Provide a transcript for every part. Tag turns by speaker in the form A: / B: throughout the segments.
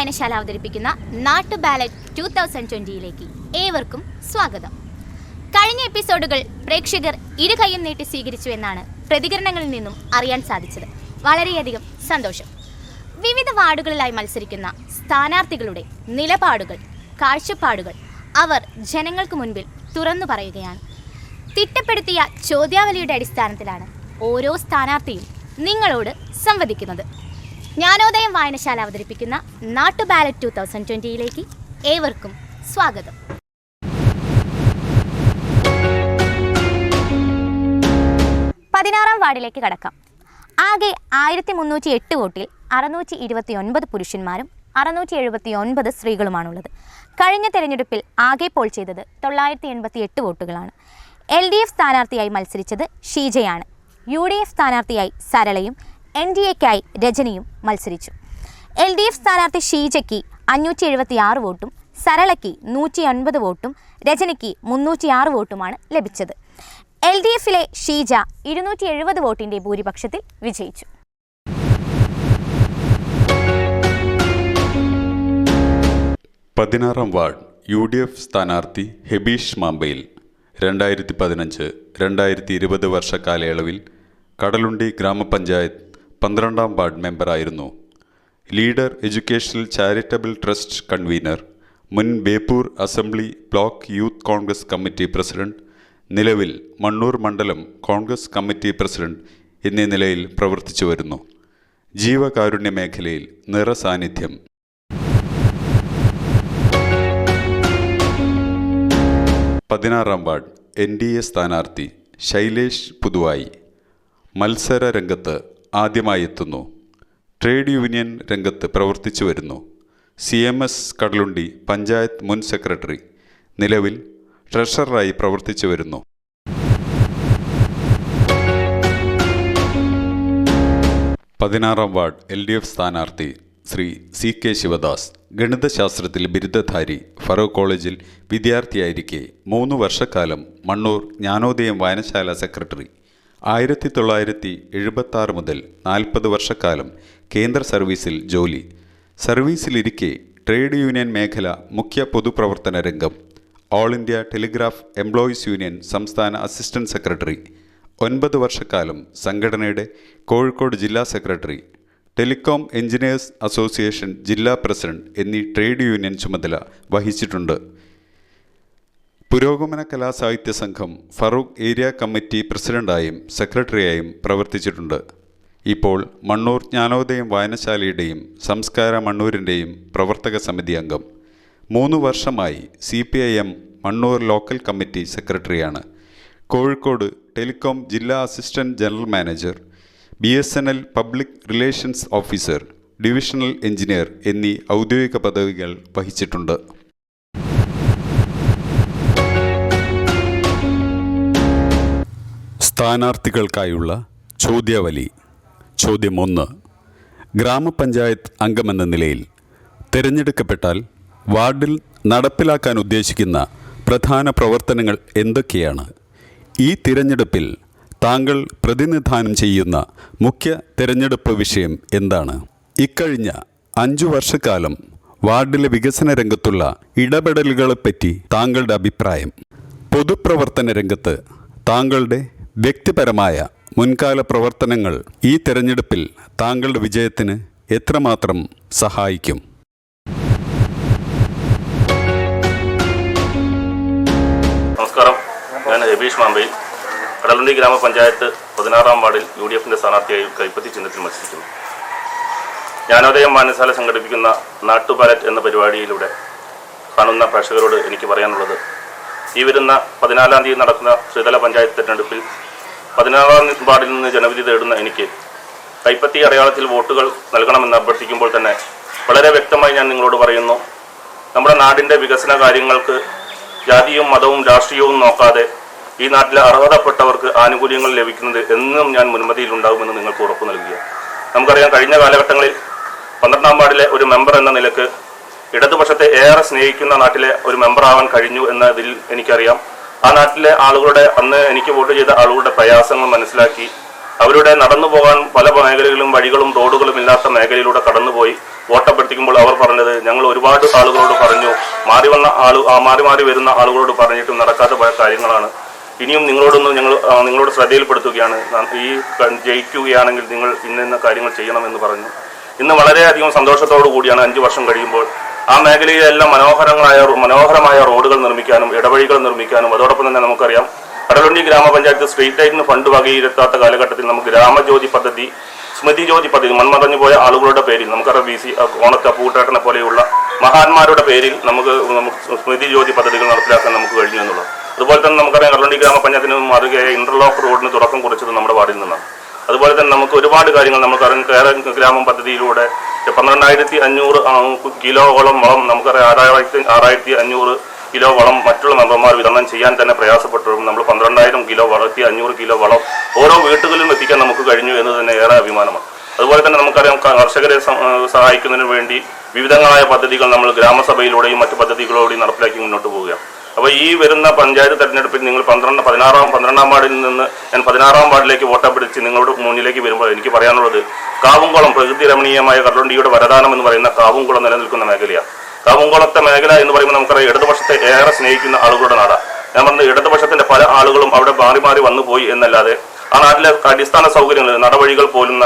A: വായനശാല അവതരിപ്പിക്കുന്ന നാട്ടു ബാലറ്റ് ടു തൗസൻഡ് ട്വന്റിയിലേക്ക് ഏവർക്കും സ്വാഗതം. കഴിഞ്ഞ എപ്പിസോഡുകൾ പ്രേക്ഷകർ ഇരു കൈയും നീട്ടി സ്വീകരിച്ചു എന്നാണ് പ്രതികരണങ്ങളിൽ നിന്നും അറിയാൻ സാധിച്ചത്. വളരെയധികം സന്തോഷം. വിവിധ വാർഡുകളിലായി മത്സരിക്കുന്ന സ്ഥാനാർത്ഥികളുടെ നിലപാടുകൾ കാഴ്ചപ്പാടുകൾ അവർ ജനങ്ങൾക്ക് മുൻപിൽ തുറന്നു പറയുകയാണ്. തിട്ടപ്പെടുത്തിയ ചോദ്യാവലിയുടെ അടിസ്ഥാനത്തിലാണ് ഓരോ സ്ഥാനാർത്ഥിയും നിങ്ങളോട് സംവദിക്കുന്നത്. ജ്ഞാനോദയം വായനശാല അവതരിപ്പിക്കുന്ന നാട്ടു ബാലറ്റ് ടു തൗസൻഡ് ട്വന്റിയിലേക്ക് ഏവർക്കും സ്വാഗതം. പതിനാറാം വാർഡിലേക്ക് കടക്കാം. ആകെ ആയിരത്തി മുന്നൂറ്റി എട്ട് വോട്ടിൽ അറുന്നൂറ്റി ഇരുപത്തി ഒൻപത് പുരുഷന്മാരും അറുന്നൂറ്റി എഴുപത്തി ഒൻപത് സ്ത്രീകളുമാണുള്ളത്. കഴിഞ്ഞ തെരഞ്ഞെടുപ്പിൽ ആകെ പോൾ ചെയ്തത് തൊള്ളായിരത്തി എൺപത്തി എട്ട് വോട്ടുകളാണ്. എൽ ഡി എഫ് സ്ഥാനാർത്ഥിയായി മത്സരിച്ചത് ഷീജയാണ്. യു ഡി എഫ് സ്ഥാനാർത്ഥിയായി സരളയും എൻ ഡി എക്കായി രജനിയും മത്സരിച്ചു. എൽ ഡി എഫ് സ്ഥാനാർത്ഥി ഷീജയ്ക്ക് അഞ്ഞൂറ്റി എഴുപത്തി ആറ് വോട്ടും സരളയ്ക്ക് നൂറ്റി അൻപത് വോട്ടും രജനിക്ക് മുന്നൂറ്റി ആറ് വോട്ടുമാണ് ലഭിച്ചത്. എൽ ഡി എഫിലെ ഷീജ ഇരുന്നൂറ്റി എഴുപത് വോട്ടിന്റെ ഭൂരിപക്ഷത്തിൽ വിജയിച്ചു.
B: പതിനാറാം വാർഡ് യു ഡി എഫ് സ്ഥാനാർത്ഥി ഹെബീഷ് മാമ്പയിൽ രണ്ടായിരത്തി പതിനഞ്ച് രണ്ടായിരത്തി ഇരുപത് വർഷ കാലയളവിൽ കടലുണ്ടി ഗ്രാമപഞ്ചായത്ത് പന്ത്രണ്ടാം ward മെമ്പറായിരുന്നു. Leader educational charitable trust convener മുൻ Beypore assembly block youth Congress committee president നിലവിൽ മണ്ണൂർ മണ്ഡലം കോൺഗ്രസ് കമ്മിറ്റി പ്രസിഡന്റ് എന്നീ നിലയിൽ പ്രവർത്തിച്ചു വരുന്നു. ജീവകാരുണ്യ മേഖലയിൽ നിറസാന്നിധ്യം പതിനാറാം വാർഡ് എൻ ഡി എ സ്ഥാനാർത്ഥി ശൈലേഷ് പുതുവായി. മത്സര രംഗത്ത് ആദ്യമായി എത്തുന്നു. ട്രേഡ് യൂണിയൻ രംഗത്ത് പ്രവർത്തിച്ചു വരുന്നു. C M S Kadalundi panchayat മുൻ സെക്രട്ടറി നിലവിൽ ട്രഷററായി പ്രവർത്തിച്ചു വരുന്നു. പതിനാറാം വാർഡ് എൽ ഡി എഫ് സ്ഥാനാർത്ഥി ശ്രീ സി കെ ശിവദാസ് ഗണിതശാസ്ത്രത്തിൽ ബിരുദധാരി ഫറോ കോളേജിൽ വിദ്യാർത്ഥിയായിരിക്കെ മൂന്ന് വർഷക്കാലം മണ്ണൂർ ജ്ഞാനോദയം വായനശാല സെക്രട്ടറി ആയിരത്തി തൊള്ളായിരത്തി എഴുപത്തി ആറ് മുതൽ നാൽപ്പത് വർഷക്കാലം കേന്ദ്ര സർവീസിൽ ജോലി. സർവീസിലിരിക്കെ ട്രേഡ് യൂണിയൻ മേഖല മുഖ്യ പൊതുപ്രവർത്തന രംഗം. All India telegraph employees union സംസ്ഥാന അസിസ്റ്റന്റ് സെക്രട്ടറി. ഒൻപത് വർഷക്കാലം സംഘടനയുടെ കോഴിക്കോട് ജില്ലാ സെക്രട്ടറി. ടെലികോം എഞ്ചിനീയേഴ്സ് അസോസിയേഷൻ ജില്ലാ പ്രസിഡന്റ് എന്നീ ട്രേഡ് യൂണിയൻ ചുമതല വഹിച്ചിട്ടുണ്ട്. പുരോഗമന കലാ സാഹിത്യ സംഘം ഫറൂഖ് ഏരിയ കമ്മിറ്റി പ്രസിഡന്റായും സെക്രട്ടറിയായും പ്രവർത്തിച്ചിട്ടുണ്ട്. ഇപ്പോൾ മണ്ണൂർ ജ്ഞാനോദയം വായനശാലയുടെയും സംസ്കാര മണ്ണൂരിന്റെയും പ്രവർത്തക സമിതി അംഗം. മൂന്ന് വർഷമായി C P I M Mannur local committee സെക്രട്ടറിയാണ്. കോഴിക്കോട് ടെലികോം ജില്ലാ assistant general manager B S N L public relations officer divisional engineer എന്നീ ഔദ്യോഗിക പദവികൾ വഹിച്ചിട്ടുണ്ട്. സ്ഥാനാർത്ഥികൾക്കായുള്ള ചോദ്യാവലി. ചോദ്യം ഒന്ന്. ഗ്രാമപഞ്ചായത്ത് അംഗമെന്ന നിലയിൽ തിരഞ്ഞെടുക്കപ്പെട്ടാൽ വാർഡിൽ നടപ്പിലാക്കാൻ ഉദ്ദേശിക്കുന്ന പ്രധാന പ്രവർത്തനങ്ങൾ എന്തൊക്കെയാണ്? ഈ തിരഞ്ഞെടുപ്പിൽ താങ്കൾ പ്രതിനിധാനം ചെയ്യുന്ന മുഖ്യ തിരഞ്ഞെടുപ്പ് വിഷയം എന്താണ്? ഇക്കഴിഞ്ഞ അഞ്ചു വർഷക്കാലം വാർഡിലെ വികസന രംഗത്തുള്ള ഇടപെടലുകളെപ്പറ്റി താങ്കളുടെ അഭിപ്രായം. പൊതുപ്രവർത്തന രംഗത്ത് താങ്കളുടെ വ്യക്തിപരമായ മുൻകാല പ്രവർത്തനങ്ങൾ ഈ തെരഞ്ഞെടുപ്പിൽ താങ്കളുടെ വിജയത്തിന് എത്രമാത്രം സഹായിക്കും?
C: നമസ്കാരം. ഞാൻ രബീഷ് മാമ്പയിൽ കടലുണ്ടി ഗ്രാമപഞ്ചായത്ത് പതിനാറാം വാർഡിൽ യു ഡി എഫിന്റെ സ്ഥാനാർത്ഥിയായി കൈപ്പത്തി ചിഹ്നത്തിൽ മത്സരിക്കുന്നു. ജ്ഞാനോദയം വായനശാല സംഘടിപ്പിക്കുന്ന നാട്ടു ബാലറ്റ് എന്ന പരിപാടിയിലൂടെ കാണുന്ന പ്രേക്ഷകരോട് എനിക്ക് പറയാനുള്ളത് ഈ വരുന്ന പതിനാലാം തീയതി നടക്കുന്ന ശ്രീതല പഞ്ചായത്ത് തിരഞ്ഞെടുപ്പിൽ പതിനാറാം വാർഡിൽ നിന്ന് ജനവിധി തേടുന്ന എനിക്ക് കൈപ്പത്തി അടയാളത്തിൽ വോട്ടുകൾ നൽകണമെന്ന് അഭ്യർത്ഥിക്കുമ്പോൾ തന്നെ വളരെ വ്യക്തമായി ഞാൻ നിങ്ങളോട് പറയുന്നു നമ്മുടെ നാടിന്റെ വികസന കാര്യങ്ങൾക്ക് ജാതിയും മതവും രാഷ്ട്രീയവും നോക്കാതെ ഈ നാട്ടിലെ അർഹതപ്പെട്ടവർക്ക് ആനുകൂല്യങ്ങൾ ലഭിക്കുന്നത് എന്നും ഞാൻ മുൻമതിയിലുണ്ടാകുമെന്ന് നിങ്ങൾക്ക് ഉറപ്പു നൽകുക നമുക്കറിയാം കഴിഞ്ഞ കാലഘട്ടങ്ങളിൽ പന്ത്രണ്ടാം വാർഡിലെ ഒരു മെമ്പർ എന്ന നിലയ്ക്ക് ഇടതുപക്ഷത്തെ ഏറെ സ്നേഹിക്കുന്ന നാട്ടിലെ ഒരു മെമ്പറാവാൻ കഴിഞ്ഞു എന്നതിൽ എനിക്കറിയാം. ആ നാട്ടിലെ ആളുകളുടെ അന്ന് എനിക്ക് വോട്ട് ചെയ്ത ആളുകളുടെ പ്രയാസങ്ങൾ മനസ്സിലാക്കി. അവരുടെ നടന്നു പോകാൻ പല മേഖലകളിലും വഴികളും റോഡുകളും ഇല്ലാത്ത മേഖലയിലൂടെ കടന്നുപോയി. വോട്ടപ്പെടുത്തിക്കുമ്പോൾ അവർ പറഞ്ഞത് ഞങ്ങൾ ഒരുപാട് ആളുകളോട് പറഞ്ഞു. മാറി വന്ന ആളു മാറി മാറി വരുന്ന ആളുകളോട് പറഞ്ഞിട്ടും നടക്കാതെ പോയ കാര്യങ്ങളാണ്. ഇനിയും നിങ്ങളോടൊന്നും ഞങ്ങൾ നിങ്ങളോട് ശ്രദ്ധയിൽപ്പെടുത്തുകയാണ്. ഈ ജയിക്കുകയാണെങ്കിൽ നിങ്ങൾ ഇന്ന കാര്യങ്ങൾ ചെയ്യണമെന്ന് പറഞ്ഞു. ഇന്ന് വളരെയധികം സന്തോഷത്തോടു കൂടിയാണ് അഞ്ചു വർഷം കഴിയുമ്പോൾ ആ മേഖലയിലെല്ലാം മനോഹരങ്ങളായ മനോഹരമായ റോഡുകൾ നിർമ്മിക്കാനും ഇടവഴികൾ നിർമ്മിക്കാനും അതോടൊപ്പം തന്നെ നമുക്കറിയാം കടലുണ്ടി ഗ്രാമപഞ്ചായത്ത് സ്ട്രീറ്റ് ലൈറ്റിന് ഫണ്ട് വകയിരുത്താത്ത കാലഘട്ടത്തിൽ നമുക്ക് ഗ്രാമജ്യോതി പദ്ധതി സ്മൃതി ജ്യോതി പദ്ധതി മൺമറഞ്ഞു പോയ ആളുകളുടെ പേരിൽ നമുക്കറിയാം വി സി ഓണത്ത പോലെയുള്ള മഹാന്മാരുടെ പേരിൽ നമുക്ക് നമുക്ക് സ്മൃതി ജ്യോതി പദ്ധതികൾ നടപ്പിലാക്കാൻ നമുക്ക് കഴിഞ്ഞു എന്നുള്ളത്. അതുപോലെ തന്നെ നമുക്കറിയാം കടലുണ്ടി ഗ്രാമപഞ്ചായത്തിന് മാതൃകയായ ഇന്റർലോക്ക് റോഡിന് തുടക്കം കുറിച്ചത് നമ്മുടെ വാർഡിൽ നിന്നാണ്. അതുപോലെ തന്നെ നമുക്ക് ഒരുപാട് കാര്യങ്ങൾ നമുക്കറിയാം കേരള ഗ്രാമം പദ്ധതിയിലൂടെ പന്ത്രണ്ടായിരത്തി അഞ്ഞൂറ് ആ, കിലോയോളം വളം നമുക്കറിയാം. ആറായിരത്തി ആറായിരത്തി അഞ്ഞൂറ് കിലോ വളം മറ്റുള്ള മെമ്പർമാർ വിതരണം ചെയ്യാൻ തന്നെ പ്രയാസപ്പെട്ടതും നമ്മൾ പന്ത്രണ്ടായിരം കിലോ വളർത്തി അഞ്ഞൂറ് കിലോ വളം ഓരോ വീട്ടുകളിലും എത്തിക്കാൻ നമുക്ക് കഴിഞ്ഞു എന്ന് തന്നെ ഏറെ അഭിമാനമാണ്. അതുപോലെ തന്നെ നമുക്കറിയാം കർഷകരെ സഹായിക്കുന്നതിന് വേണ്ടി വിവിധങ്ങളായ പദ്ധതികൾ നമ്മൾ ഗ്രാമസഭയിലൂടെയും മറ്റു പദ്ധതികളോടെയും നടപ്പിലാക്കി മുന്നോട്ട് പോവുകയാണ്. അപ്പോൾ ഈ വരുന്ന പഞ്ചായത്ത് തെരഞ്ഞെടുപ്പിൽ നിങ്ങൾ പന്ത്രണ്ട് പതിനാറാം പന്ത്രണ്ടാം വാർഡിൽ നിന്ന് ഞാൻ പതിനാറാം വാർഡിലേക്ക് വോട്ടപ്പിടിച്ച് നിങ്ങളുടെ മുന്നിലേക്ക് വരുമ്പോൾ എനിക്ക് പറയാനുള്ളത് കാവുംകുളം പ്രകൃതി രമണീയമായ കടലുണ്ടിയുടെ വരദാനം എന്ന് പറയുന്ന കാവുംകുളം നിലനിൽക്കുന്ന മേഖലയാണ് കാവുംകുളത്തെ മേഖല എന്ന് പറയുമ്പോൾ നമുക്കറിയാം ഇടതുപക്ഷത്തെ ഏറെ സ്നേഹിക്കുന്ന ആളുകളുടെ നാടാണ് ഞാൻ പറഞ്ഞത് ഇടതുപക്ഷത്തിന്റെ പല ആളുകളും അവിടെ മാറി മാറി വന്നു പോയി എന്നല്ലാതെ ആ നാട്ടിലെ അടിസ്ഥാന സൗകര്യങ്ങൾ നടവഴികൾ പോലും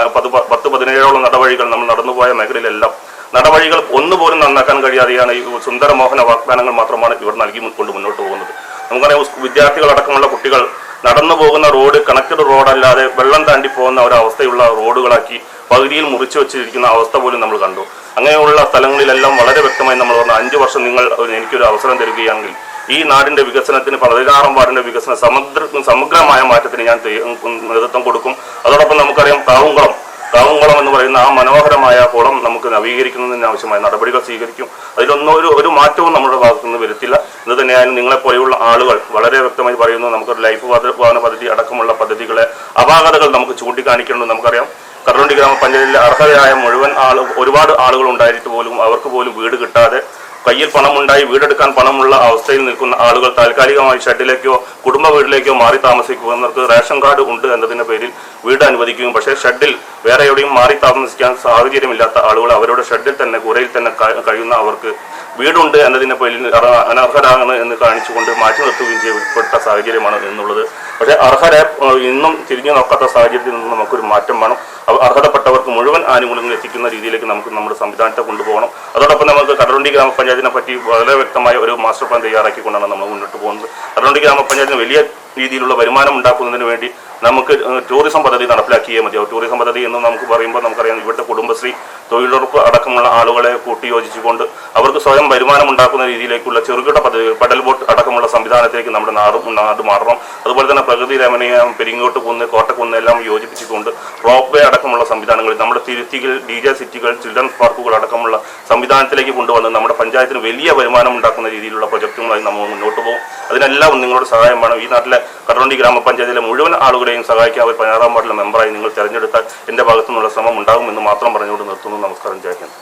C: പത്ത് പതിനേഴോളം നടവഴികൾ നമ്മൾ നടന്നുപോയ മേഖലയിലെല്ലാം നടവഴികൾ ഒന്നുപോലും നന്നാക്കാൻ കഴിയാതെയാണ് ഈ സുന്ദരമോഹന വാഗ്ദാനങ്ങൾ മാത്രമാണ് ഇവർ നൽകി കൊണ്ട് മുന്നോട്ട് പോകുന്നത്. നമുക്കറിയാം വിദ്യാർത്ഥികളടക്കമുള്ള കുട്ടികൾ നടന്നു പോകുന്ന റോഡ് കണക്റ്റഡ് റോഡല്ലാതെ വെള്ളം താണ്ടി പോകുന്ന ഒരവസ്ഥയുള്ള റോഡുകളാക്കി പകുതിയിൽ മുറിച്ചു വെച്ചിരിക്കുന്ന അവസ്ഥ പോലും നമ്മൾ കണ്ടു. അങ്ങനെയുള്ള സ്ഥലങ്ങളിലെല്ലാം വളരെ വ്യക്തമായി നമ്മൾ പറഞ്ഞു അഞ്ചു വർഷം നിങ്ങൾ എനിക്കൊരു അവസരം തരികയാണെങ്കിൽ ഈ നാടിന്റെ വികസനത്തിന് പതിനാറാം വാർഡിന്റെ വികസന സമഗ്ര സമഗ്രമായ മാറ്റത്തിന് ഞാൻ നേതൃത്വം കൊടുക്കും. അതോടൊപ്പം നമുക്കറിയാം കാവുംകുളം കാവുംകുളം എന്ന് പറയുന്ന ആ മനോഹരമായ കുളം നമുക്ക് നവീകരിക്കുന്നതിന് ആവശ്യമായ നടപടികൾ സ്വീകരിക്കും. അതിലൊന്നും ഒരു ഒരു മാറ്റവും നമ്മുടെ ഭാഗത്തു നിന്ന് വരുത്തില്ല. ഇത് തന്നെയായാലും നിങ്ങളെപ്പോലെയുള്ള ആളുകൾ വളരെ വ്യക്തമായി പറയുന്നു നമുക്കൊരു ലൈഫ് വാഹന പദ്ധതി അടക്കമുള്ള പദ്ധതികളെ അപാകതകൾ നമുക്ക് ചൂണ്ടിക്കാണിക്കണമെന്ന് നമുക്കറിയാം. കടലുണ്ടി ഗ്രാമപഞ്ചായത്തിലെ അർഹതയായ മുഴുവൻ ആൾ ഒരുപാട് ആളുകൾ ഉണ്ടായിട്ട് പോലും അവർക്ക് പോലും വീട് കിട്ടാതെ കയ്യിൽ പണമുണ്ടായി വീടെടുക്കാൻ പണമുള്ള അവസ്ഥയിൽ നിൽക്കുന്ന ആളുകൾ താൽക്കാലികമായി ഷെഡിലേക്കോ കുടുംബ വീട്ടിലേക്കോ മാറി താമസിക്കുന്നവർക്ക് റേഷൻ കാർഡ് ഉണ്ട് എന്നതിന്റെ പേരിൽ വീട് അനുവദിക്കുകയും പക്ഷേ ഷെഡിൽ വേറെ എവിടെയും മാറി താമസിക്കാൻ സാഹചര്യമില്ലാത്ത ആളുകൾ അവരുടെ ഷെഡിൽ തന്നെ കൂരയിൽ തന്നെ കഴിയുന്ന അവർക്ക് വീടുണ്ട് എന്നതിന്റെ പേരിൽ അനർഹരാണ് എന്ന് കാണിച്ചുകൊണ്ട് മാറ്റി നിർത്തുകയും ചെയ്യപ്പെട്ട സാഹചര്യമാണ് എന്നുള്ളത്. പക്ഷേ അർഹരെ ഇന്നും തിരിഞ്ഞു നോക്കാത്ത സാഹചര്യത്തിൽ നിന്ന് നമുക്കൊരു മാറ്റം വേണം. അവ- അർഹതപ്പെട്ടവർക്ക് മുഴുവൻ ആനുകൂല്യങ്ങൾ എത്തിക്കുന്ന രീതിയിലേക്ക് നമുക്ക് നമ്മുടെ സംവിധാനത്തെ കൊണ്ടുപോകണം. അതോടൊപ്പം നമുക്ക് കടലുണ്ടി ഗ്രാമപഞ്ചായത്തിനെ പറ്റി വളരെ വ്യക്തമായ ഒരു മാസ്റ്റർ പ്ലാൻ തയ്യാറാക്കിക്കൊണ്ടാണ് നമ്മൾ മുന്നോട്ട് പോകുന്നത്. കടലുണ്ടി ഗ്രാമപഞ്ചായത്തിന് വലിയ രീതിയിലുള്ള വരുമാനം ഉണ്ടാക്കുന്നതിന് വേണ്ടി നമുക്ക് ടൂറിസം പദ്ധതി നടപ്പിലാക്കിയേ മതിയാവും ടൂറിസം പദ്ധതി എന്ന് നമുക്ക് പറയുമ്പോൾ നമുക്കറിയാം ഇവിടുത്തെ കുടുംബശ്രീ തൊഴിലുറപ്പ് അടക്കമുള്ള ആളുകളെ കൂട്ടിയോജിച്ചുകൊണ്ട് അവർക്ക് സ്വയം വരുമാനം ഉണ്ടാക്കുന്ന രീതിയിലേക്കുള്ള ചെറുകിട പദ്ധതികൾ പടൽ ബോട്ട് അടക്കമുള്ള സംവിധാനത്തിലേക്ക് നമ്മുടെ നാടും നാട് മാറണം. അതുപോലെ തന്നെ പ്രകൃതി രമണീയം പെരിങ്ങോട്ട് കുന്ന് കോട്ടക്കുന്ന് എല്ലാം യോജിപ്പിച്ചുകൊണ്ട് റോപ്പ് വേ അടക്കമുള്ള സംവിധാനങ്ങൾ നമ്മുടെ തിരുത്തികൾ ഡി ജെ സിറ്റികൾ ചിൽഡ്രൻസ് പാർക്കുകൾ അടക്കമുള്ള സംവിധാനത്തിലേക്ക് കൊണ്ടുവന്ന് നമ്മുടെ പഞ്ചായത്തിന് വലിയ വരുമാനം ഉണ്ടാക്കുന്ന രീതിയിലുള്ള പ്രൊജക്റ്റുകളായി നമ്മൾ മുന്നോട്ട് പോകും. അതിനെല്ലാം നിങ്ങളുടെ സഹായം വേണം. ഈ നാട്ടിലെ കടവണ്ടി ഗ്രാമപഞ്ചായത്തിലെ മുഴുവൻ ആളുകളെയും സഹായിക്കാൻ അവർ പതിനാറാം വാർഡിലെ മെമ്പറായി നിങ്ങൾ തെരഞ്ഞെടുത്താൽ എന്റെ ഭാഗത്തു നിന്നുള്ള ശ്രമം ഉണ്ടാകുമെന്ന് മാത്രം പറഞ്ഞുകൊണ്ട് നിർത്തുന്നു. നമസ്കാരം. ജയ ഹിന്ദ്.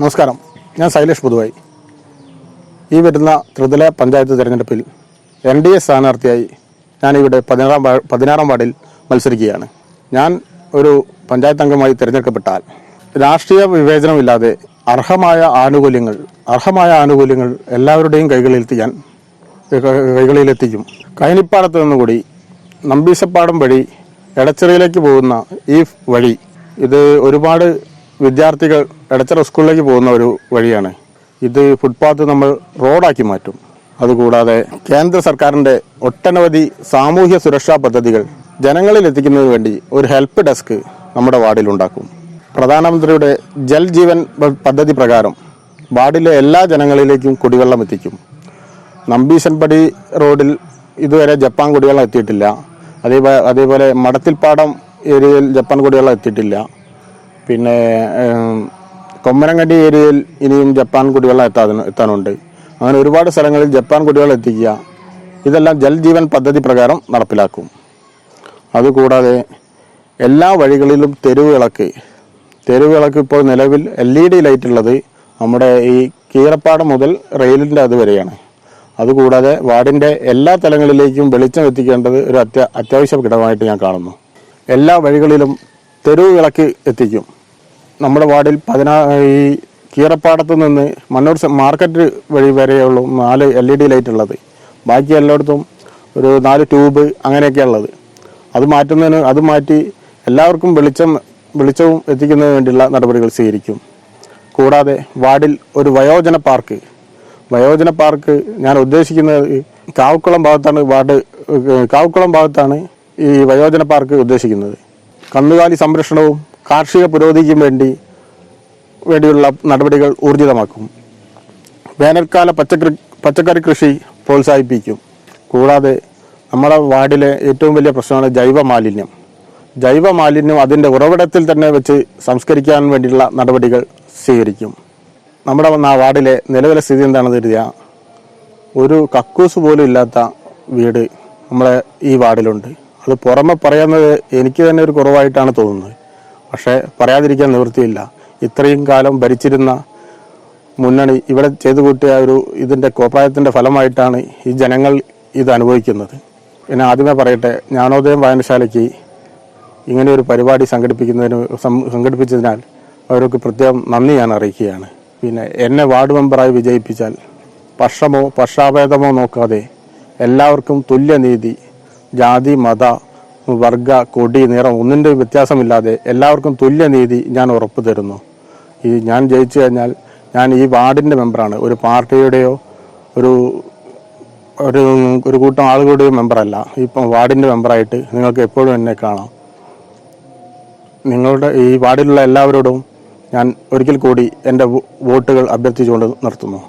D: നമസ്കാരം. ഞാൻ ഈ പഞ്ചായത്ത് തിരഞ്ഞെടുപ്പിൽ മത്സരിക്കുകയാണ്. ഞാൻ ഒരു പഞ്ചായത്ത് അംഗമായി തിരഞ്ഞെടുക്കപ്പെട്ടാൽ രാഷ്ട്രീയ വിവേചനമില്ലാതെ അർഹമായ ആനുകൂല്യങ്ങൾ അർഹമായ ആനുകൂല്യങ്ങൾ എല്ലാവരുടെയും കൈകളിലെത്തിക്കാൻ കൈകളിലെത്തിക്കും. കൈനിപ്പാടത്ത് നിന്നുകൂടി നമ്പീശപ്പാടം വഴി എടച്ചിറയിലേക്ക് പോകുന്ന ഈ വഴി ഇത് ഒരുപാട് വിദ്യാർത്ഥികൾ എടച്ചിറ സ്കൂളിലേക്ക് പോകുന്ന ഒരു വഴിയാണ്. ഇത് ഫുട്പാത്ത് നമ്മൾ റോഡാക്കി മാറ്റും. അതുകൂടാതെ കേന്ദ്ര സർക്കാരിന്റെ ഒട്ടനവധി സാമൂഹ്യ സുരക്ഷാ പദ്ധതികൾ ജനങ്ങളിൽ എത്തിക്കുന്നതിന് വേണ്ടി ഒരു ഹെൽപ്പ് ഡെസ്ക് നമ്മുടെ വാർഡിലുണ്ടാക്കും. പ്രധാനമന്ത്രിയുടെ ജൽ ജീവൻ പദ്ധതി പ്രകാരം വാർഡിലെ എല്ലാ ജനങ്ങളിലേക്കും കുടിവെള്ളം എത്തിക്കും. നമ്പീശൻപടി റോഡിൽ ഇതുവരെ ജപ്പാൻ കുടിവെള്ളം എത്തിയിട്ടില്ല. അതേപോലെ അതേപോലെ മടത്തിൽപ്പാടം ഏരിയയിൽ ജപ്പാൻ കുടിവെള്ളം എത്തിയിട്ടില്ല. പിന്നെ ഏം, ഏരിയയിൽ ഇനിയും ജപ്പാൻ കുടിവെള്ളം എത്താ എത്താനുണ്ട്. അങ്ങനെ ഒരുപാട് സ്ഥലങ്ങളിൽ ജപ്പാൻ കുടിവെള്ളം എത്തിക്കുക. ഇതെല്ലാം ജൽജീവൻ പദ്ധതി പ്രകാരം നടപ്പിലാക്കും. അതുകൂടാതെ എല്ലാ വഴികളിലും തെരുവ് വിളക്ക് തെരുവ് വിളക്ക് ഇപ്പോൾ നിലവിൽ എൽ ഇ ഡി ലൈറ്റ് ഉള്ളത് നമ്മുടെ ഈ കീറപ്പാടം മുതൽ റെയിലിന്റെ അതുവരെയാണ് അതുകൂടാതെ വാർഡിന്റെ എല്ലാ തലങ്ങളിലേക്കും വെളിച്ചം എത്തിക്കേണ്ടത് ഒരു അത്യ അത്യാവശ്യ ഘടകമായിട്ട് ഞാൻ കാണുന്നു. എല്ലാ വഴികളിലും തെരുവ് വിളക്ക് എത്തിക്കും. നമ്മുടെ വാർഡിൽ പതിനാ ഈ കീറപ്പാടത്ത് നിന്ന് മണ്ണൂർ മാർക്കറ്റ് വഴി വരെയുള്ളൂ നാല് എൽ ഇ ഡി ലൈറ്റ് ഉള്ളത് ബാക്കി എല്ലായിടത്തും ഒരു നാല് ട്യൂബ് അങ്ങനെയൊക്കെയാണ് ഉള്ളത്. അത് മാറ്റുന്നതിന് അത് മാറ്റി എല്ലാവർക്കും വെളിച്ചം വെളിച്ചവും എത്തിക്കുന്നതിന് വേണ്ടിയുള്ള നടപടികൾ സ്വീകരിക്കും. കൂടാതെ വാർഡിൽ ഒരു വയോജന പാർക്ക്. വയോജന പാർക്ക് ഞാൻ ഉദ്ദേശിക്കുന്നത് കാവുക്കുളം ഭാഗത്താണ് വാർഡ് കാവുക്കുളം ഭാഗത്താണ് ഈ വയോജന പാർക്ക് ഉദ്ദേശിക്കുന്നത്. കന്നുകാലി സംരക്ഷണവും കാർഷിക പുരോഗതിക്കും വേണ്ടി വേണ്ടിയുള്ള നടപടികൾ ഊർജിതമാക്കും. വേനൽക്കാല പച്ചക്കറി പച്ചക്കറി കൃഷി പ്രോത്സാഹിപ്പിക്കും. കൂടാതെ നമ്മുടെ വാർഡിലെ ഏറ്റവും വലിയ പ്രശ്നമാണ് ജൈവ മാലിന്യം ജൈവ മാലിന്യം അതിന്റെ ഉറവിടത്തിൽ തന്നെ വെച്ച് സംസ്കരിക്കാൻ വേണ്ടിയുള്ള നടപടികൾ സ്വീകരിക്കും. നമ്മുടെ ആ വാർഡിലെ നിലവിലെ സ്ഥിതി എന്താണെന്ന് കരുതിയാൽ ഒരു കക്കൂസ് പോലും ഇല്ലാത്ത വീട് നമ്മളെ ഈ വാർഡിലുണ്ട്. അത് പുറമെ പറയുന്നത് എനിക്ക് തന്നെ ഒരു കുറവായിട്ടാണ് തോന്നുന്നത്. പക്ഷേ പറയാതിരിക്കാൻ നിവൃത്തിയില്ല. ഇത്രയും കാലം ഭരിച്ചിരുന്ന മുന്നണി ഇവിടെ ചെയ്തു കൂട്ടിയ ഒരു ഇതിന്റെ കോപ്രായത്തിന്റെ ഫലമായിട്ടാണ് ഈ ജനങ്ങൾ ഇത് അനുഭവിക്കുന്നത്. പിന്നെ ആദ്യമേ പറയട്ടെ ജ്ഞാനോദയം വായനശാലയ്ക്ക് ഇങ്ങനെ ഒരു പരിപാടി സംഘടിപ്പിക്കുന്നതിന് സംഘടിപ്പിച്ചതിനാൽ അവർക്ക് പ്രത്യേകം നന്ദി ഞാൻ അറിയിക്കുകയാണ്. പിന്നെ എന്നെ വാർഡ് മെമ്പറായി വിജയിപ്പിച്ചാൽ പക്ഷമോ പക്ഷാഭേദമോ നോക്കാതെ എല്ലാവർക്കും തുല്യനീതി ജാതി മത വർഗ കൊടി നിറം ഒന്നിന്റെ വ്യത്യാസമില്ലാതെ എല്ലാവർക്കും തുല്യനീതി ഞാൻ ഉറപ്പ് തരുന്നു. ഈ ഞാൻ ജയിച്ചു കഴിഞ്ഞാൽ ഞാൻ ഈ വാർഡിന്റെ മെമ്പറാണ്. ഒരു പാർട്ടിയുടെയോ ഒരു ഒരു ഒരു കൂട്ടം ആളുകളുടെയും മെമ്പറല്ല. ഇപ്പം വാർഡിന്റെ മെമ്പറായിട്ട് നിങ്ങൾക്ക് എപ്പോഴും എന്നെ കാണാം. നിങ്ങളുടെ ഈ വാർഡിലുള്ള എല്ലാവരോടും ഞാൻ ഒരിക്കൽ കൂടി എന്റെ വോട്ടുകൾ അഭ്യർത്ഥിച്ചുകൊണ്ട് നിർത്തുന്നു.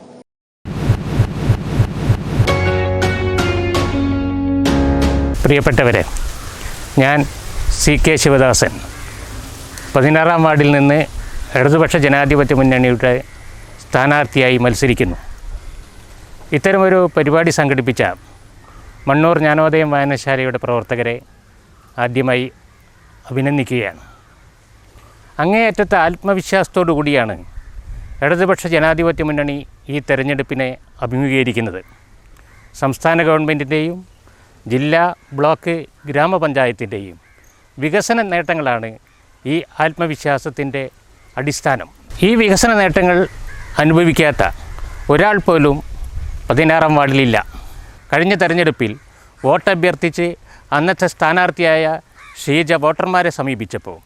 E: പ്രിയപ്പെട്ടവരെ ഞാൻ സി കെ ശിവദാസൻ. പതിനാറാം വാർഡിൽ നിന്ന് ഇടതുപക്ഷ ജനാധിപത്യ മുന്നണിയുടെ സ്ഥാനാർത്ഥിയായി മത്സരിക്കുന്നു. ഇത്തരമൊരു പരിപാടി സംഘടിപ്പിച്ച മണ്ണൂർ ജ്ഞാനോദയം വായനശാലയുടെ പ്രവർത്തകരെ ആദ്യമായി അഭിനന്ദിക്കുകയാണ്. അങ്ങേയറ്റത്തെ ആത്മവിശ്വാസത്തോടു കൂടിയാണ് ഇടതുപക്ഷ ജനാധിപത്യ മുന്നണി ഈ തെരഞ്ഞെടുപ്പിനെ അഭിമുഖീകരിക്കുന്നത്. സംസ്ഥാന ഗവൺമെന്റിന്റെയും ജില്ലാ ബ്ലോക്ക് ഗ്രാമപഞ്ചായത്തിന്റെയും വികസന നേട്ടങ്ങളാണ് ഈ ആത്മവിശ്വാസത്തിന്റെ അടിസ്ഥാനം. ഈ വികസന നേട്ടങ്ങൾ അനുഭവിക്കാത്ത ഒരാൾ പോലും പതിനാറാം വാർഡിലില്ല. കഴിഞ്ഞ തെരഞ്ഞെടുപ്പിൽ വോട്ടഭ്യർത്ഥിച്ച് അന്നത്തെ സ്ഥാനാർത്ഥിയായ ഷീജ വോട്ടർമാരെ സമീപിച്ചപ്പോൾ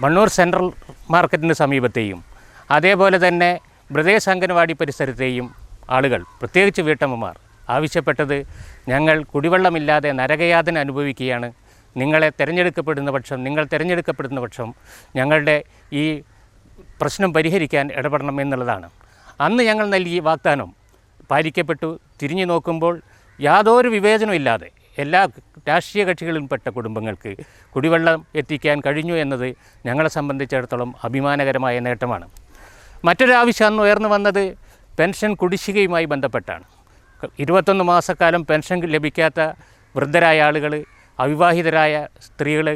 E: മണ്ണൂർ സെൻട്രൽ മാർക്കറ്റിന് സമീപത്തെയും അതേപോലെ തന്നെ ബ്രദേശ് അംഗൻവാടി പരിസരത്തെയും ആളുകൾ പ്രത്യേകിച്ച് വീട്ടമ്മമാർ ആവശ്യപ്പെട്ടത് ഞങ്ങൾ കുടിവെള്ളമില്ലാതെ നരകയാതന അനുഭവിക്കുകയാണ്. നിങ്ങളെ തിരഞ്ഞെടുക്കപ്പെടുന്ന പക്ഷം നിങ്ങൾ തിരഞ്ഞെടുക്കപ്പെടുന്ന പക്ഷം ഞങ്ങളുടെ ഈ പ്രശ്നം പരിഹരിക്കാൻ ഇടപെടണം എന്നുള്ളതാണ്. അന്ന് ഞങ്ങൾ നൽകിയ വാഗ്ദാനം പാലിക്കപ്പെട്ടു. തിരിഞ്ഞു നോക്കുമ്പോൾ യാതൊരു വിവേചനവും ഇല്ലാതെ എല്ലാ രാഷ്ട്രീയ കക്ഷികളിൽപ്പെട്ട കുടുംബങ്ങൾക്ക് കുടിവെള്ളം എത്തിക്കാൻ കഴിഞ്ഞു എന്നത് ഞങ്ങളെ സംബന്ധിച്ചിടത്തോളം അഭിമാനകരമായ നേട്ടമാണ്. മറ്റൊരാവശ്യം അന്ന് ഉയർന്നു വന്നത് പെൻഷൻ കുടിശ്ശികയുമായി ബന്ധപ്പെട്ടാണ്. ഇരുപത്തൊന്ന് മാസക്കാലം പെൻഷൻ ലഭിക്കാത്ത വൃദ്ധരായ ആളുകൾ അവിവാഹിതരായ സ്ത്രീകൾ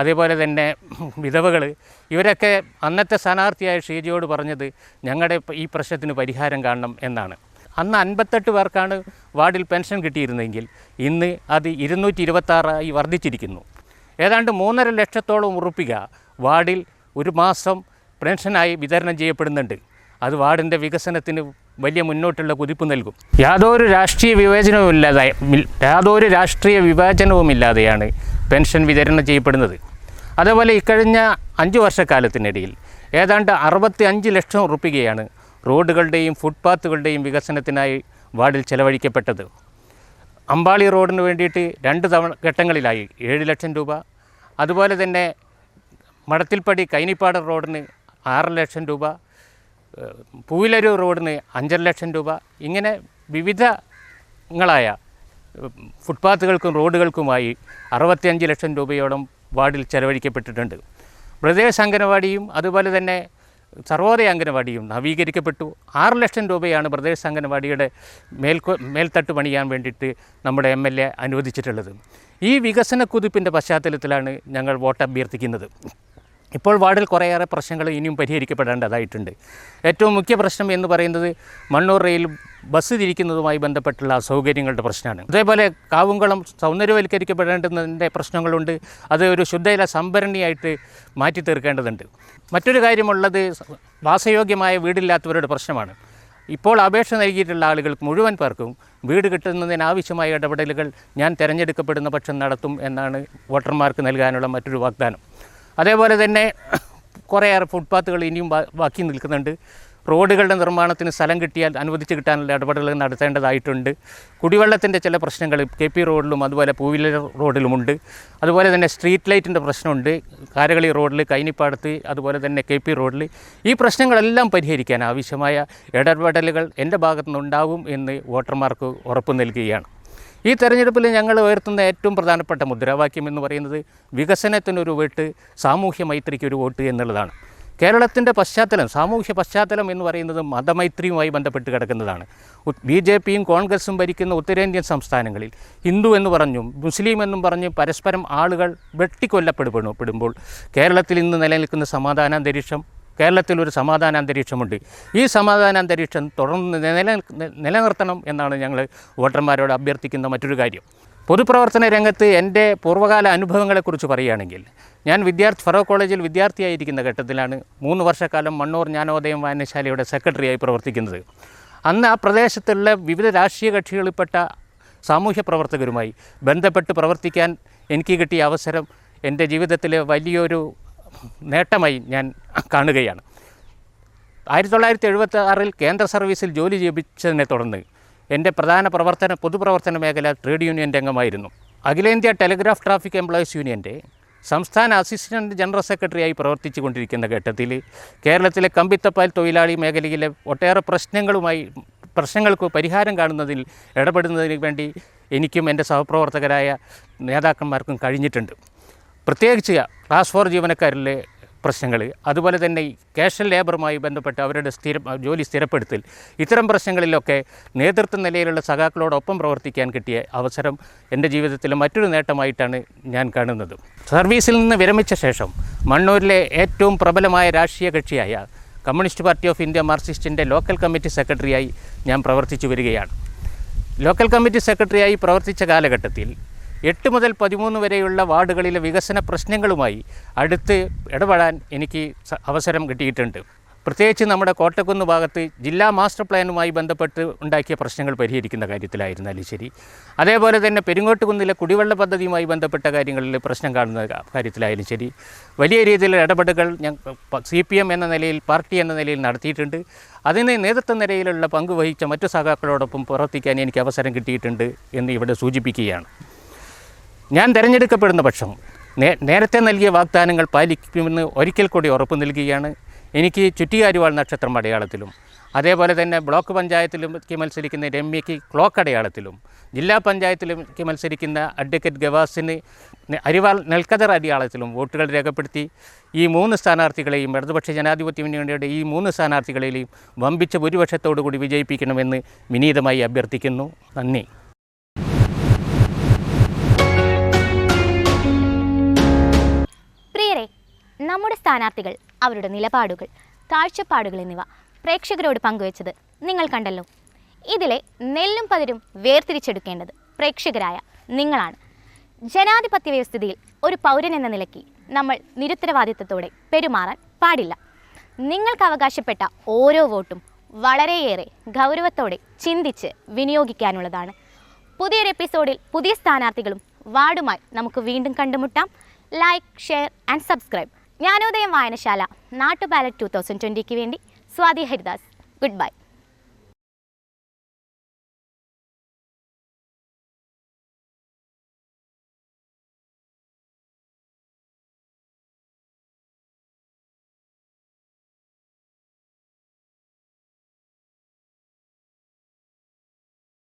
E: അതേപോലെ തന്നെ വിധവകൾ ഇവരൊക്കെ അന്നത്തെ സ്ഥാനാർത്ഥിയായ ഷീജയോട് പറഞ്ഞത് ഞങ്ങളുടെ ഈ പ്രശ്നത്തിന് പരിഹാരം കാണണം എന്നാണ്. അന്ന് അൻപത്തെട്ട് പേർക്കാണ് വാർഡിൽ പെൻഷൻ കിട്ടിയിരുന്നെങ്കിൽ ഇന്ന് അത് ഇരുന്നൂറ്റി ഇരുപത്താറായി വർദ്ധിച്ചിരിക്കുന്നു. ഏതാണ്ട് മൂന്നര ലക്ഷത്തോളം ഉറുപ്പിക വാർഡിൽ ഒരു മാസം പെൻഷനായി വിതരണം ചെയ്യപ്പെടുന്നുണ്ട്. അത് വാർഡിന്റെ വികസനത്തിന് വലിയ മുന്നോട്ടുള്ള കുതിപ്പ് നൽകും. യാതൊരു രാഷ്ട്രീയ വിവേചനവും ഇല്ലാതെ യാതൊരു രാഷ്ട്രീയ വിവേചനവുമില്ലാതെയാണ് പെൻഷൻ വിതരണം ചെയ്യപ്പെടുന്നത്. അതേപോലെ ഇക്കഴിഞ്ഞ അഞ്ച് വർഷക്കാലത്തിനിടയിൽ ഏതാണ്ട് അറുപത്തി അഞ്ച് ലക്ഷം ഉറുപ്പികയാണ് റോഡുകളുടെയും ഫുട്പാത്തുകളുടെയും വികസനത്തിനായി വാർഡിൽ ചെലവഴിക്കപ്പെട്ടത്. അമ്പാളി റോഡിന് വേണ്ടിയിട്ട് രണ്ട് തവണ ഘട്ടങ്ങളിലായി. ഏഴ് ലക്ഷം രൂപ. അതുപോലെ തന്നെ മടത്തിൽപ്പടി കൈനിപ്പാട് റോഡിന് ആറ് ലക്ഷം രൂപ. പൂവിലരൂർ റോഡിന് അഞ്ചര ലക്ഷം രൂപ. ഇങ്ങനെ വിവിധങ്ങളായ ഫുട്പാത്തുകൾക്കും റോഡുകൾക്കുമായി അറുപത്തിയഞ്ച് ലക്ഷം രൂപയോളം വാർഡിൽ ചെലവഴിക്കപ്പെട്ടിട്ടുണ്ട്. ബ്രദേശ് അംഗനവാടിയും അതുപോലെ തന്നെ സർവോദയ അംഗനവാടിയും നവീകരിക്കപ്പെട്ടു. ആറ് ലക്ഷം രൂപയാണ് പ്രദേശ അംഗനവാടിയുടെ മേൽക്കോ മേൽത്തട്ട് പണിയാൻ വേണ്ടിയിട്ട് നമ്മുടെ എം എൽ എ അനുവദിച്ചിട്ടുള്ളത്. ഈ വികസന കുതിപ്പിന്റെ പശ്ചാത്തലത്തിലാണ് ഞങ്ങൾ വോട്ട് അഭ്യർത്ഥിക്കുന്നത് ഇപ്പോൾ വാർഡിൽ കുറേയേറെ പ്രശ്നങ്ങൾ ഇനിയും പരിഹരിക്കപ്പെടേണ്ടതായിട്ടുണ്ട്. ഏറ്റവും മുഖ്യ പ്രശ്നം എന്ന് പറയുന്നത് മണ്ണൂർ റെയിൽ ബസ് തിരിക്കുന്നതുമായി ബന്ധപ്പെട്ടുള്ള അസൗകര്യങ്ങളുടെ പ്രശ്നമാണ്. അതേപോലെ കാവുംകുളം സൗന്ദര്യവൽക്കരിക്കപ്പെടേണ്ടതിന്റെ പ്രശ്നങ്ങളുണ്ട്. അത് ഒരു ശുദ്ധയില സംഭരണിയായിട്ട് മാറ്റി തീർക്കേണ്ടതുണ്ട് മറ്റൊരു കാര്യമുള്ളത് വാസയോഗ്യമായ വീടില്ലാത്തവരുടെ പ്രശ്നമാണ്. ഇപ്പോൾ അപേക്ഷ നൽകിയിട്ടുള്ള ആളുകൾക്ക് മുഴുവൻ പേർക്കും വീട് കിട്ടുന്നതിനാവശ്യമായ ഇടപെടലുകൾ ഞാൻ തിരഞ്ഞെടുക്കപ്പെടുന്ന പക്ഷം നടത്തും എന്നാണ് വോട്ടർമാർക്ക് നൽകാനുള്ള മറ്റൊരു വാഗ്ദാനം. അതേപോലെ തന്നെ കുറേയേറെ ഫുട്പാത്തുകൾ ഇനിയും ബാക്കി നിൽക്കുന്നുണ്ട്. റോഡുകളുടെ നിർമ്മാണത്തിന് സ്ഥലം കിട്ടിയാൽ അനുവദിച്ച് കിട്ടാനുള്ള ഇടപെടലുകൾ നടത്തേണ്ടതായിട്ടുണ്ട്. കുടിവെള്ളത്തിന്റെ ചില പ്രശ്നങ്ങൾ കെ പി റോഡിലും അതുപോലെ പൂവില റോഡിലുമുണ്ട്. അതുപോലെ തന്നെ സ്ട്രീറ്റ് ലൈറ്റിന്റെ പ്രശ്നമുണ്ട്. കാരകളി റോഡിൽ കൈനിപ്പാടത്ത് അതുപോലെ തന്നെ കെ പി റോഡിൽ. ഈ പ്രശ്നങ്ങളെല്ലാം പരിഹരിക്കാൻ ആവശ്യമായ ഇടപെടലുകൾ എന്റെ ഭാഗത്തുനിന്ന് ഉണ്ടാകും എന്ന് വോട്ടർമാർക്ക് ഉറപ്പ് നൽകുകയാണ്. ഈ തെരഞ്ഞെടുപ്പിൽ ഞങ്ങൾ ഉയർത്തുന്ന ഏറ്റവും പ്രധാനപ്പെട്ട മുദ്രാവാക്യം എന്ന് പറയുന്നത് വികസനത്തിനൊരു വോട്ട് സാമൂഹ്യ മൈത്രിക്ക് ഒരു വോട്ട് എന്നുള്ളതാണ്. കേരളത്തിന്റെ പശ്ചാത്തലം സാമൂഹ്യ പശ്ചാത്തലം എന്ന് പറയുന്നത് മതമൈത്രിയുമായി ബന്ധപ്പെട്ട് കിടക്കുന്നതാണ്. ബി ജെ പിയും കോൺഗ്രസും ഭരിക്കുന്ന ഉത്തരേന്ത്യൻ സംസ്ഥാനങ്ങളിൽ ഹിന്ദു എന്ന് പറഞ്ഞും മുസ്ലിം എന്നും പറഞ്ഞ് പരസ്പരം ആളുകൾ വെട്ടിക്കൊല്ലപ്പെടുപ്പെടുമ്പോൾ കേരളത്തിൽ ഇന്ന് നിലനിൽക്കുന്ന സമാധാനാന്തരീക്ഷം കേരളത്തിൽ ഒരു സമാധാന അന്തരീക്ഷമുണ്ട് ഈ സമാധാന അന്തരീക്ഷം തുടർന്ന് നില നിലനിർത്തണം എന്നാണ് ഞങ്ങൾ വോട്ടർമാരോട് അഭ്യർത്ഥിക്കുന്ന മറ്റൊരു കാര്യം. പൊതുപ്രവർത്തന രംഗത്ത് എന്റെ പൂർവകാല അനുഭവങ്ങളെക്കുറിച്ച് പറയുകയാണെങ്കിൽ ഞാൻ വിദ്യാർത്ഥി ഫറോ കോളേജിൽ വിദ്യാർത്ഥിയായിരിക്കുന്ന ഘട്ടത്തിലാണ് മൂന്ന് വർഷക്കാലം മണ്ണൂർ ജ്ഞാനോദയം വായനശാലയുടെ സെക്രട്ടറിയായി പ്രവർത്തിക്കുന്നത്. അന്ന് ആ പ്രദേശത്തുള്ള വിവിധ രാഷ്ട്രീയ കക്ഷികളിൽപ്പെട്ട സാമൂഹ്യ പ്രവർത്തകരുമായി ബന്ധപ്പെട്ട് പ്രവർത്തിക്കാൻ എനിക്ക് കിട്ടിയ അവസരം എന്റെ ജീവിതത്തിലെ വലിയൊരു നേട്ടമായി ഞാൻ കാണുകയാണ്. ആയിരത്തി തൊള്ളായിരത്തി എഴുപത്തി ആറിൽ കേന്ദ്ര സർവീസിൽ ജോലി ചെയ്യിപ്പിച്ചതിനെ തുടർന്ന് എന്റെ പ്രധാന പ്രവർത്തന പൊതുപ്രവർത്തന മേഖല ട്രേഡ് യൂണിയൻ രംഗമായിരുന്നു അഖിലേന്ത്യാ ടെലിഗ്രാഫ് ട്രാഫിക് എംപ്ലോയീസ് യൂണിയന്റെ സംസ്ഥാന അസിസ്റ്റന്റ് ജനറൽ സെക്രട്ടറിയായി പ്രവർത്തിച്ചു കൊണ്ടിരിക്കുന്ന ഘട്ടത്തിൽ കേരളത്തിലെ കമ്പിത്തപ്പാൽ തൊഴിലാളി മേഖലയിലെ ഒട്ടേറെ പ്രശ്നങ്ങളുമായി പ്രശ്നങ്ങൾക്ക് പരിഹാരം കാണുന്നതിൽ ഇടപെടുന്നതിന് വേണ്ടി എനിക്കും എന്റെ സഹപ്രവർത്തകരായ നേതാക്കന്മാർക്കും കഴിഞ്ഞിട്ടുണ്ട്. പ്രത്യേകിച്ച് ക്ലാസ് ഫോർ ജീവനക്കാരിലെ പ്രശ്നങ്ങൾ അതുപോലെ തന്നെ ഈ കാഷ്വൽ ലേബറുമായി ബന്ധപ്പെട്ട് അവരുടെ സ്ഥിര ജോലി സ്ഥിരപ്പെടുത്തൽ ഇത്തരം പ്രശ്നങ്ങളിലൊക്കെ നേതൃത്വ നിലയിലുള്ള സഖാക്കളോടൊപ്പം പ്രവർത്തിക്കാൻ കിട്ടിയ അവസരം എന്റെ ജീവിതത്തിലെ മറ്റൊരു നേട്ടമായിട്ടാണ് ഞാൻ കാണുന്നത്. സർവീസിൽ നിന്ന് വിരമിച്ച ശേഷം മണ്ണൂരിലെ ഏറ്റവും പ്രബലമായ രാഷ്ട്രീയ കക്ഷിയായ കമ്മ്യൂണിസ്റ്റ് പാർട്ടി ഓഫ് ഇന്ത്യ മാർക്സിസ്റ്റിന്റെ ലോക്കൽ കമ്മിറ്റി സെക്രട്ടറിയായി ഞാൻ പ്രവർത്തിച്ചു വരികയാണ്. ലോക്കൽ കമ്മിറ്റി സെക്രട്ടറിയായി പ്രവർത്തിച്ച കാലഘട്ടത്തിൽ എട്ട് മുതൽ പതിമൂന്ന് വരെയുള്ള വാർഡുകളിലെ വികസന പ്രശ്നങ്ങളുമായി അടുത്ത് ഇടപെടാൻ എനിക്ക് അവസരം കിട്ടിയിട്ടുണ്ട്. പ്രത്യേകിച്ച് നമ്മുടെ കോട്ടക്കുന്ന് ഭാഗത്ത് ജില്ലാ മാസ്റ്റർ പ്ലാനുമായി ബന്ധപ്പെട്ട് ഉണ്ടാക്കിയ പ്രശ്നങ്ങൾ പരിഹരിക്കുന്ന കാര്യത്തിലായിരുന്നാലും ശരി? അതേപോലെ തന്നെ പെരിങ്ങോട്ടുകുന്നിലെ കുടിവെള്ള പദ്ധതിയുമായി ബന്ധപ്പെട്ട കാര്യങ്ങളിൽ പ്രശ്നം കാണുന്ന കാര്യത്തിലായാലും ശരി. വലിയ രീതിയിലുള്ള ഇടപെടലുകൾ ഞാൻ സി പി എം എന്ന നിലയിൽ പാർട്ടി എന്ന നിലയിൽ നടത്തിയിട്ടുണ്ട്. അതിന് നേതൃത്വ നിലയിലുള്ള പങ്ക് വഹിച്ച മറ്റു സഖാക്കളോടൊപ്പം പ്രവർത്തിക്കാൻ എനിക്ക് അവസരം കിട്ടിയിട്ടുണ്ട് എന്ന് ഇവിടെ സൂചിപ്പിക്കുകയാണ്. ഞാൻ തിരഞ്ഞെടുക്കപ്പെടുന്ന പക്ഷം നേരത്തെ നൽകിയ വാഗ്ദാനങ്ങൾ പാലിക്കുമെന്ന് ഒരിക്കൽ കൂടി ഉറപ്പ് നൽകുകയാണ് എനിക്ക് ചുറ്റിയാരുവാൾ നക്ഷത്രം അടയാളത്തിലും അതേപോലെ തന്നെ ബ്ലോക്ക് പഞ്ചായത്തിലേക്ക് മത്സരിക്കുന്ന രമ്യയ്ക്ക് ക്ലോക്ക് അടയാളത്തിലും ജില്ലാ പഞ്ചായത്തിലേക്ക് മത്സരിക്കുന്ന അഡ്വക്കേറ്റ് ഗവാസിന് അരിവാൾ നെൽക്കതർ അടയാളത്തിലും വോട്ടുകൾ രേഖപ്പെടുത്തി ഈ മൂന്ന് സ്ഥാനാർത്ഥികളെയും ഇടതുപക്ഷ ജനാധിപത്യ മുന്നണിയുടെ ഈ മൂന്ന് സ്ഥാനാർത്ഥികളെയും വമ്പിച്ച ഭൂരിപക്ഷത്തോടു കൂടി വിജയിപ്പിക്കണമെന്ന് വിനീതമായി അഭ്യർത്ഥിക്കുന്നു. നന്ദി.
A: നമ്മുടെ സ്ഥാനാർത്ഥികൾ അവരുടെ നിലപാടുകൾ കാഴ്ചപ്പാടുകൾ എന്നിവ പ്രേക്ഷകരോട് പങ്കുവച്ചത് നിങ്ങൾ കണ്ടല്ലോ. ഇതിലെ നെല്ലും പതിരും വേർതിരിച്ചെടുക്കേണ്ടത് പ്രേക്ഷകരായ നിങ്ങളാണ്. ജനാധിപത്യ വ്യവസ്ഥിതിയിൽ ഒരു പൗരൻ എന്ന നിലയ്ക്ക് നമ്മൾ നിരുത്തരവാദിത്വത്തോടെ പെരുമാറാൻ പാടില്ല. നിങ്ങൾക്ക് അവകാശപ്പെട്ട ഓരോ വോട്ടും വളരെയേറെ ഗൗരവത്തോടെ ചിന്തിച്ച് വിനിയോഗിക്കാനുള്ളതാണ്. പുതിയൊരു എപ്പിസോഡിൽ പുതിയ സ്ഥാനാർത്ഥികളും വാർഡുമായി നമുക്ക് വീണ്ടും കണ്ടുമുട്ടാം. Like share and subscribe Jnanodayam വായനശാല നാട്ടുപാലറ്റ് ടു തൗസൻഡ് ട്വന്റിക്ക് വേണ്ടി സ്വാതി ഹരിദാസ്. Good bye